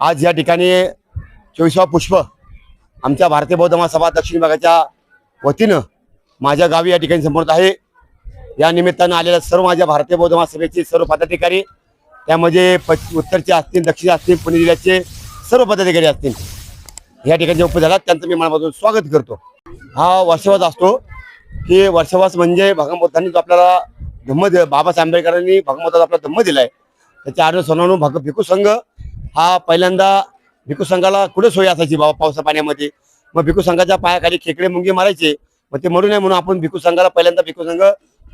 आज या ठिकाणी चोवीसवा पुष्प आमच्या भारतीय बौद्ध महासभा दक्षिण विभागाच्या वतीनं माझ्या गावी या ठिकाणी संपवत आहे. या निमित्तानं आलेल्या सर्व माझ्या भारतीय बौद्ध महासभेचे सर्व पदाधिकारी त्यामध्ये पश्चिम उत्तरचे असतील दक्षिण असतील पुणे जिल्ह्याचे सर्व पदाधिकारी असतील या ठिकाणी जे उपस्थित झालात त्यांचं मी मनापासून स्वागत करतो. हा वर्षवास असतो. की वर्षवास म्हणजे भगवान बुद्धांनी जो आपल्याला धम्म दिला बाबासाहेब आंबेडकरांनी भगवान आपला धम्म दिला आहे त्याच्या आड सोनानू भग भिकू संघ हा पहिल्यांदा भिकू संघाला कुठे सोय असायची बाबा पावसा पाण्यामध्ये? मग भिकू संघाच्या पायाखाली खेकडे मुंगी मारायचे. मग ते मरू नये म्हणून आपण भिकू संघाला पहिल्यांदा भिकू संघ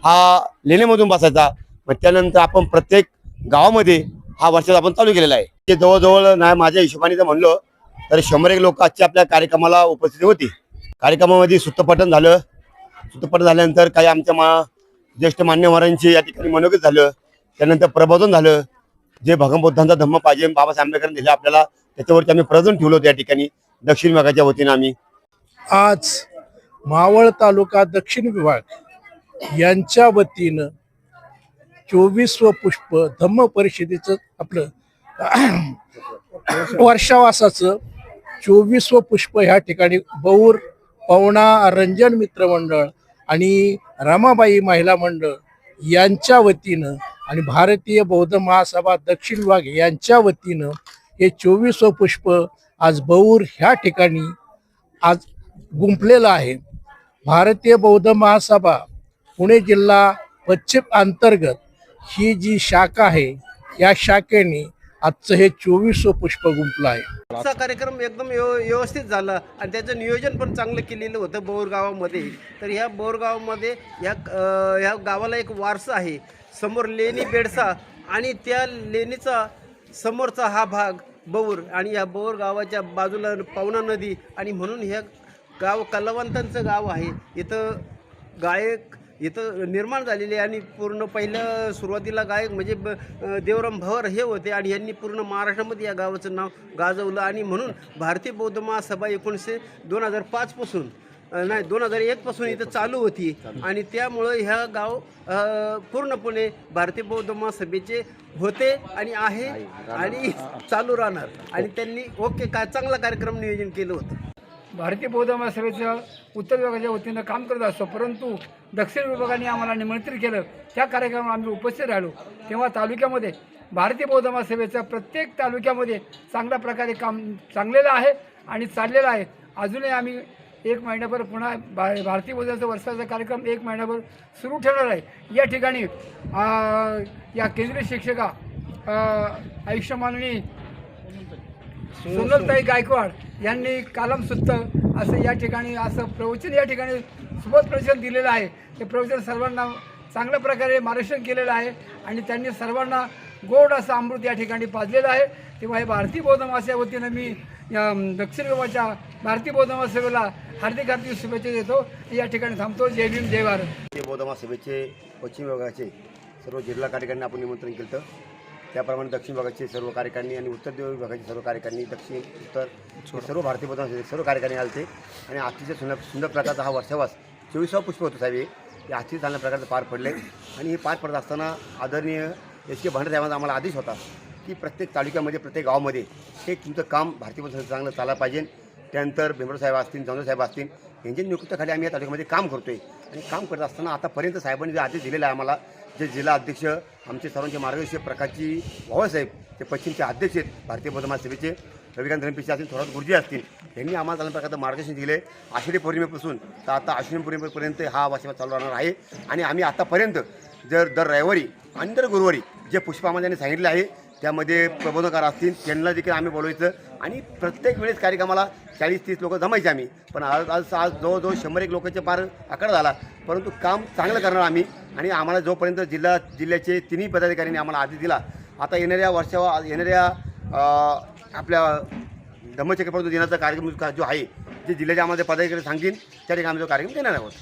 हा लेण्यामधून बसायचा. मग त्यानंतर आपण प्रत्येक गावामध्ये हा वर्षात आपण चालू केलेला आहे. ते जवळजवळ नाही माझ्या हिशोबाने जर म्हणलं तर शंभर एक लोक आजच्या आपल्या कार्यक्रमाला उपस्थित होती. कार्यक्रमामध्ये सुत्तपठण झालं. सुत्तपठण झाल्यानंतर काही आमच्या मा ज्येष्ठ मान्यवरांचे या ठिकाणी मनोगत झालं. त्यानंतर प्रबोधन झालं. जे भगवंबुद्धांचा धम्म पाहिजे बाबासाहेब आंबेडकरांनी दिले आपल्याला त्याच्यावरती आम्ही प्रजन ठेवलं त्या ठिकाणी दक्षिण विभागाच्या वतीनं आम्ही. आज मावळ तालुका दक्षिण विभाग यांच्या वतीनं चोवीसव पुष्प धम्म परिषदेचं आपलं वर्षावासाचं चोवीसव पुष्प ह्या ठिकाणी बौर पवना रंजन मित्र मंडळ आणि रमाबाई महिला मंडळ यांच्या वतीनं आणि भारतीय बौद्ध महासभा दक्षिण विभाग यांच्या वतीनं हे चोवीस पुष्प आज बौर ह्या ठिकाणी आज गुंपलेलं आहे. भारतीय बौद्ध महासभा पुणे जिल्हा पश्चिम अंतर्गत ही जी शाखा आहे या शाखेने आजचं हे चोवीस पुष्प गुंपलं आहे. आजचा कार्यक्रम एकदम व्यव- व्यवस्थित झाला आणि त्याचं नियोजन पण चांगलं केलेलं होतं बोरगावामध्ये तर ह्या बोरगावामध्ये ह्या ह्या गावाला एक वारसा आहे. समोर लेणी बेडसा आणि त्या लेणीचा समोरचा हा भाग बौर आणि या बौर गावाच्या बाजूला पवना नदी आणि म्हणून ह्या गाव कलावंतांचं गाव आहे. इथं गायक इथं निर्माण झालेले आहे आणि पूर्ण पहिलं सुरुवातीला गायक म्हणजे ब- देवराम भवर हे होते आणि यांनी पूर्ण महाराष्ट्रामध्ये या गावाचं नाव गाजवलं आणि म्हणून भारतीय बौद्ध महासभा एकोणीसशे दोन हजार पाचपासून नाही दोन हजार एकपासून इथं चालू होती. आणि त्यामुळं ह्या गाव पूर्णपणे भारतीय बौद्ध महासभेचे होते आणि आहे आणि चालू राहणार. आणि त्यांनी ओके काय चांगला कार्यक्रम नियोजन केलं होतं. भारतीय बौद्ध महासभेच्या उत्तर विभागाच्या वतीनं काम करत असतो परंतु दक्षिण विभागाने आम्हाला निमंत्रित केलं. त्या कार्यक्रमाला आम्ही उपस्थित राहिलो. तेव्हा तालुक्यामध्ये भारतीय बौद्ध महासभेचं प्रत्येक तालुक्यामध्ये चांगल्या प्रकारे काम चांगलेलं आहे आणि चाललेलं आहे. अजूनही आम्ही एक महिन्याभर पुन्हा भा भारतीय बौद्धाचा वर्षाचा कार्यक्रम एक महिन्याभर सुरू ठेवणार आहे. या ठिकाणी या केंद्रीय शिक्षका आयुष्यमाननी सोनलताई गायकवाड यांनी कालम सुत्त असं या ठिकाणी असं प्रवचन या ठिकाणी सुबोध प्रवचन दिलेलं आहे. ते प्रवचन सर्वांना चांगल्या प्रकारे मार्गदर्शन केलेलं आहे आणि त्यांनी सर्वांना गोड असं अमृत या ठिकाणी पाजलेलं आहे. तेव्हा हे भारतीय बौद्ध वतीनं मी या दक्षिण गोवाच्या भारतीय बौद्ध सेवेला हार्दिक हार्दिक शुभेच्छा देतो. या ठिकाणी थांबतो. जय भीम जय भारत. भारतीय बौद्ध पश्चिम विभागाचे सर्व जिल्हा कार्यकारिणी आपण निमंत्रण केलं त्याप्रमाणे दक्षिण विभागाचे सर्व कार्यकारिणी आणि उत्तर विभागाचे सर्व कार्यकारिणी दक्षिण उत्तर सर्व भारतीय बौद्ध सर्व कार्यकारिणी आले होते. आणि आजच्या सुंदर सुंदर प्रकारचा हा वर्षावास चोवीसावा पुष्प होतो साहेब हे. आजची चांगल्या प्रकारचं पार पडले आणि हे पार पडत असताना आदरणीय एस के भांडे आम्हाला आदेश होता की प्रत्येक तालुक्यामध्ये प्रत्येक गावामध्ये हे तुमचं काम भारतीय बौद्ध चांगलं चालायला पाहिजे. त्यानंतर बेंबड साहेब असतील जांजू साहेब असतील यांच्या नियुक्तीखाली आम्ही या तालुक्यामध्ये काम करतो आहे आणि काम करत असताना आतापर्यंत साहेबांनी जे आदेश दिलेला आहे आम्हाला जे जिल्हा अध्यक्ष आमचे सर्वांचे मार्गदर्शक प्रकारची भावासाहेब ते पश्चिमचे अध्यक्ष आहेत भारतीय बौद्ध महासभेचे रविकांत रणपिसे असतील थोरात गुरुजी असतील यांनी आम्हाला चांगल्या प्रकारचं मार्गदर्शन दिले आषाढी पौर्णिमेपासून तर आता आश्विनी पौर्णिमेपर्यंत हा वाशिवा चालू राहणार आहे. आणि आम्ही आतापर्यंत जर दर रविवारी आणि दर गुरुवारी जे पुष्पामध्ये सांगितलं सांगितले आहे त्यामध्ये प्रबोधनकार असतील त्यांना देखील आम्ही बोलवायचं. आणि प्रत्येक वेळेस कार्यक्रमाला चाळीस तीस लोक जमायचे आम्ही. पण आज आज आज जवळजवळ शंभर एक लोकांचे पार आकडा झाला. परंतु काम चांगलं करणार आम्ही. आणि आम्हाला जोपर्यंत जिल्हा जिल्ह्याचे तिन्ही पदाधिकाऱ्यांनी आम्हाला आदेश दिला आता येणाऱ्या वर्षा येणाऱ्या आपल्या धम्मचक्रप्रभू दिनाचा कार्यक्रम जो आहे जे जिल्ह्याच्या आम्हाला पदाधिकारी सांगतील त्या ठिकाणी आम्ही जो कार्यक्रम देणार आहोत.